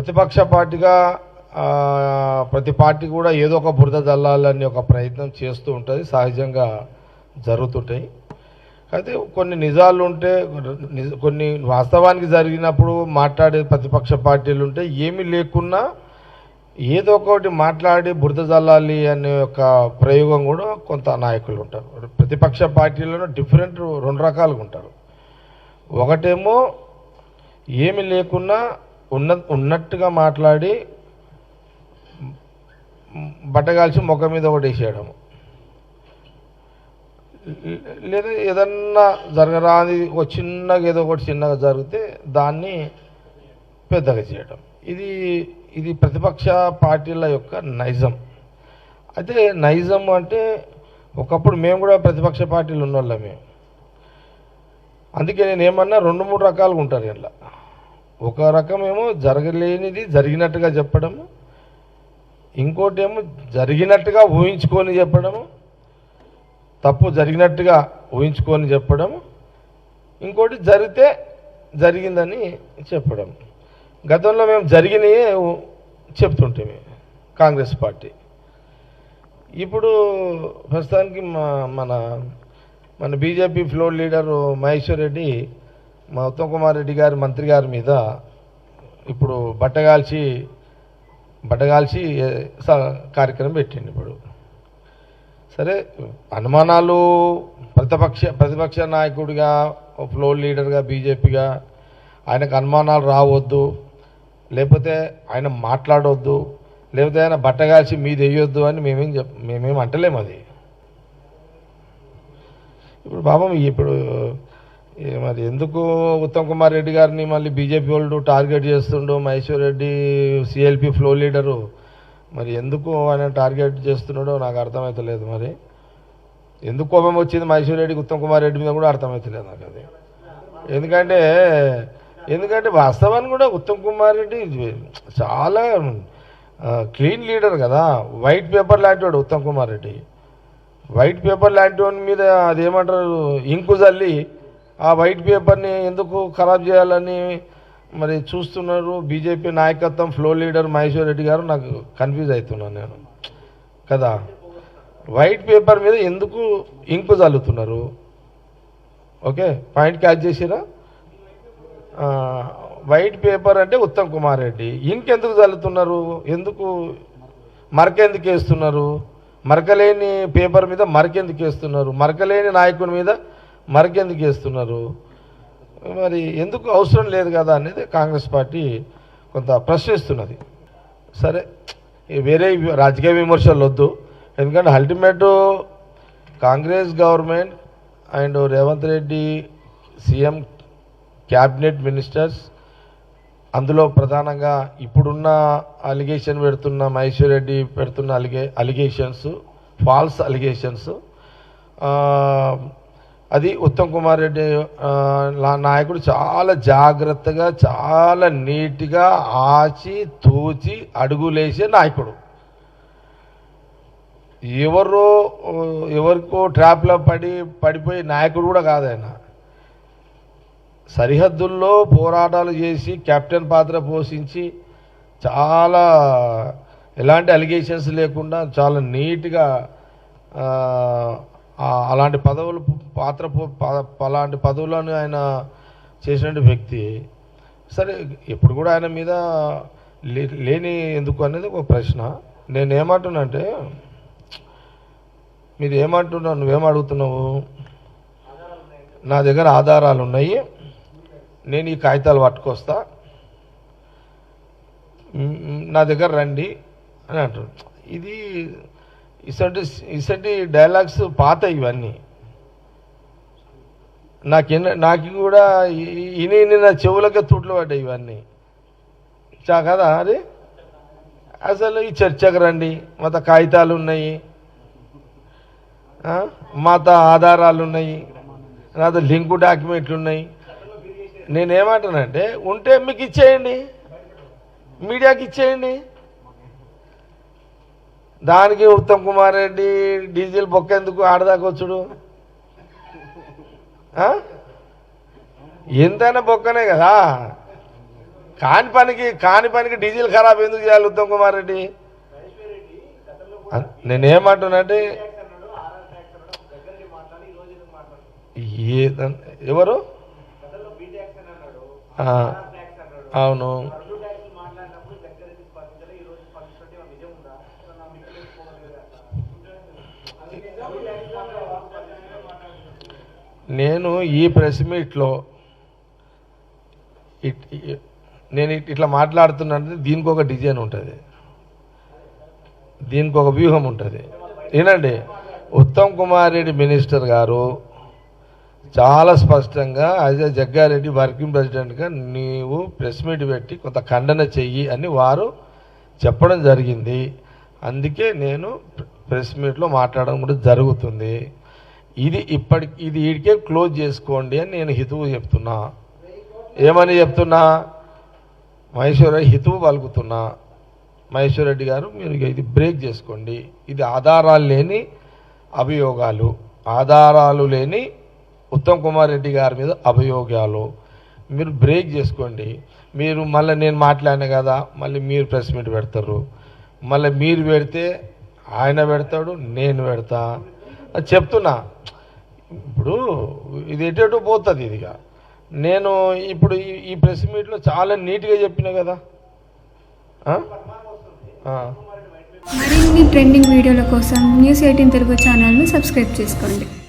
ప్రతిపక్ష పార్టీగా ప్రతి పార్టీ కూడా ఏదో ఒక బురద జల్లాలని ఒక ప్రయత్నం చేస్తూ ఉంటుంది సహజంగా జరుగుతుంటాయి. అయితే కొన్ని నిజాలు ఉంటే కొన్ని వాస్తవానికి జరిగినప్పుడు మాట్లాడే ప్రతిపక్ష పార్టీలు ఉంటే ఏమీ లేకున్నా ఏదో ఒకటి మాట్లాడి బురద జల్లాలి అనే ఒక ప్రయోగం కూడా కొంత నాయకులు ఉంటారు. ప్రతిపక్ష పార్టీలలో డిఫరెంట్ రెండు రకాలుగా ఉంటారు. ఒకటేమో ఏమి లేకున్నా ఉన్న ఉన్నట్టుగా మాట్లాడి బట్టగాల్చి ముఖం మీద ఒకటి వేసేయడం. లేదా ఏదన్నా జరగరాని ఒక చిన్నగా ఏదో ఒకటి చిన్నగా జరిగితే దాన్ని పెద్దగా చేయడం. ఇది ఇది ప్రతిపక్ష పార్టీల యొక్క నైజం. అయితే నైజం అంటే ఒకప్పుడు మేము కూడా ప్రతిపక్ష పార్టీలు ఉన్నోళ్ళం మేము అందుకే నేను ఏమన్నా రెండు మూడు రకాలుగా ఉంటారు ఇలా ఒక రకమేమో జరగలేనిది జరిగినట్టుగా చెప్పడము ఇంకోటి ఏమో జరిగినట్టుగా ఊహించుకొని చెప్పడము తప్పు జరిగినట్టుగా ఊహించుకొని చెప్పడం ఇంకోటి జరిగితే జరిగిందని చెప్పడం గతంలో మేము జరిగినయే చెప్తుంటే కాంగ్రెస్ పార్టీ. ఇప్పుడు ప్రస్తుతానికి మా మన మన BJP floor leader Maheshwar Reddy మా ఉత్తమ్ కుమార్ రెడ్డి గారి మంత్రి గారి మీద ఇప్పుడు బట్టగాల్చి బట్టగాల్చి స- కార్యక్రమం పెట్టిండు ఇప్పుడు. సరే అనుమానాలు ప్రతిపక్ష ప్రతిపక్ష నాయకుడిగా ఓ ఫ్లోర్ లీడర్గా బీజేపీగా ఆయనకు అనుమానాలు రావద్దు. లేకపోతే ఆయన మాట్లాడవద్దు లేకపోతే ఆయన బట్టగాల్చి మీది వేయొద్దు అని మేమేం చెప్ మేమేం అంటలేము అది. ఇప్పుడు బాబా ఇప్పుడు మరి ఎందుకు ఉత్తమ్ కుమార్ రెడ్డి గారిని మళ్ళీ బీజేపీ వాళ్ళు టార్గెట్ చేస్తుండు Maheshwar Reddy CLP floor leader మరి ఎందుకు ఆయన టార్గెట్ చేస్తున్నాడో నాకు అర్థమవుతలేదు మరి. ఎందుకు కోపం వచ్చింది మహేశ్వర్ రెడ్డికి ఉత్తమ్ కుమార్ రెడ్డి మీద కూడా అర్థమవుతలేదు నాకు అది. ఎందుకంటే ఎందుకంటే వాస్తవాన్ని కూడా ఉత్తమ్ కుమార్ రెడ్డి చాలా క్లీన్ లీడర్ కదా. వైట్ పేపర్ లాంటి వాడు ఉత్తమ్ కుమార్ రెడ్డి. వైట్ పేపర్ లాంటి వాడి మీద అదేమంటారు ఇంకు జల్లి ఆ వైట్ పేపర్ని ఎందుకు ఖరాబ్ చేయాలని మరి చూస్తున్నారు. బీజేపీ నాయకత్వం ఫ్లో లీడర్ మహేశ్వర్ రెడ్డి గారు నాకు కన్ఫ్యూజ్ అవుతున్నాను నేను. కదా? వైట్ పేపర్ మీద ఎందుకు ఇంకు చల్లుతున్నారు ఓకే పాయింట్ క్యాచ్ చేసిరా? వైట్ పేపర్ అంటే ఉత్తమ్ కుమార్ రెడ్డి. ఇంకెందుకు చల్లుతున్నారు ఎందుకు మరకెందుకు వేస్తున్నారు? మరకలేని పేపర్ మీద మరకెందుకు వేస్తున్నారు? మరకలేని నాయకుని మీద మరక ఎందుకు వేస్తున్నారు మరి ఎందుకు అవసరం లేదు కదా అనేది కాంగ్రెస్ పార్టీ కొంత ప్రశ్నిస్తున్నది. సరే వేరే రాజకీయ విమర్శలు వద్దు. ఎందుకంటే ultimate Congress government and Revanth Reddy CM cabinet ministers అందులో ప్రధానంగా ఇప్పుడున్న అలిగేషన్ పెడుతున్న మహేశ్వర్ రెడ్డి పెడుతున్న అలిగే అలిగేషన్స్ ఫాల్స్ అలిగేషన్స్ అది ఉత్తమ్ కుమార్ రెడ్డి నాయకుడు చాలా జాగ్రత్తగా చాలా నీట్గా ఆచి తూచి అడుగులేసే నాయకుడు. ఎవరో ఎవరికో ట్రాప్లో పడి పడిపోయే నాయకుడు కూడా కాదు ఆయన. సరిహద్దుల్లో పోరాటాలు చేసి కెప్టెన్ పాత్ర పోషించి చాలా ఎలాంటి అలిగేషన్స్ లేకుండా చాలా నీట్గా అలాంటి పదవులు పాత్ర ప- అలాంటి పదవులను ఆయన చేసిన వ్యక్తి సరే ఇప్పుడు కూడా ఆయన మీద లే- లేని ఎందుకు అనేది ఒక ప్రశ్న. నేను ఏమంటున్నానంటే మీరు ఏమంటున్నావు నువ్వేం అడుగుతున్నావు? నా దగ్గర ఆధారాలు ఉన్నాయి. నేను ఈ కాగితాలు పట్టుకొస్తా. నా దగ్గర రండి అని అంటున్నాను ఇది ఇసటి ఇసటి డైలాగ్స్ పాత ఇవన్నీ. నాకెన్న నాకు కూడా ఇని ఇని నా చెవులకే తుట్లు పడ్డాయి ఇవన్నీ. చా కదా అది? అసలు ఈ చర్చకు రండి మాత కాగితాలు ఉన్నాయి. మాత ఆధారాలు ఉన్నాయి. నాతో లింకు డాక్యుమెంట్లు ఉన్నాయి. నేనేమంటానంటే ఉంటే మీకు ఇచ్చేయండి మీడియాకి ఇచ్చేయండి దానికి ఉత్తమ్ కుమార్ రెడ్డి డీజిల్ బొక్క ఎందుకు ఆడదాకొచ్చుడు ఎంతైనా బొక్కనే కదా. కాని పనికి కాని పనికి డీజిల్ ఖరాబ్ ఎందుకు చేయాలి ఉత్తమ్ కుమార్ రెడ్డి? నేనేమంటున్నాంటే నేనేమంటున్నానంటే ఎవరు? అవును. నేను ఈ ప్రెస్ మీట్లో ఇట్- నేను ఇట్- ఇట్లా మాట్లాడుతున్నానంటే దీనికి ఒక డిజైన్ ఉంటుంది. దీనికి ఒక వ్యూహం ఉంటుంది. ఏనండి ఉత్తమ్ కుమార్ రెడ్డి మినిస్టర్ గారు చాలా స్పష్టంగా అజయ్ జగ్గారెడ్డి వర్కింగ్ ప్రెసిడెంట్గా నీవు ప్రెస్ మీట్ పెట్టి కొంత ఖండన చెయ్యి అని వారు చెప్పడం జరిగింది. అందుకే నేను ప్రెస్ మీట్లో మాట్లాడడం కూడా జరుగుతుంది. ఇది ఇప్పటి ఇది వీడికే క్లోజ్ చేసుకోండి అని నేను హితువు చెప్తున్నా. ఏమని చెప్తున్నా? మహేశ్వర హితువు పలుకుతున్నా. మహేశ్వర్ రెడ్డి గారు మీరు ఇది బ్రేక్ చేసుకోండి. ఇది ఆధారాలు లేని అభియోగాలు. ఆధారాలు లేని ఉత్తమ్ కుమార్ రెడ్డి గారి మీద అభియోగాలు. మీరు బ్రేక్ చేసుకోండి. మీరు మళ్ళీ నేను మాట్లాడిన కదా మళ్ళీ మీరు ప్రెస్ మీట్ పెడతారు. మళ్ళీ మీరు పెడితే ఆయన పెడతాడు నేను పెడతా. చెప్తున్నా. ఇప్పుడు ఇది ఎటు పోతుంది ఇదిగా. నేను ఇప్పుడు ఈ- ఈ ప్రెస్ మీట్లో చాలా నీట్గా చెప్పిన కదా. మరిన్ని ట్రెండింగ్ వీడియోల కోసం న్యూస్ ఎయిటీన్ తెలుగు ఛానల్ను సబ్స్క్రైబ్ చేసుకోండి.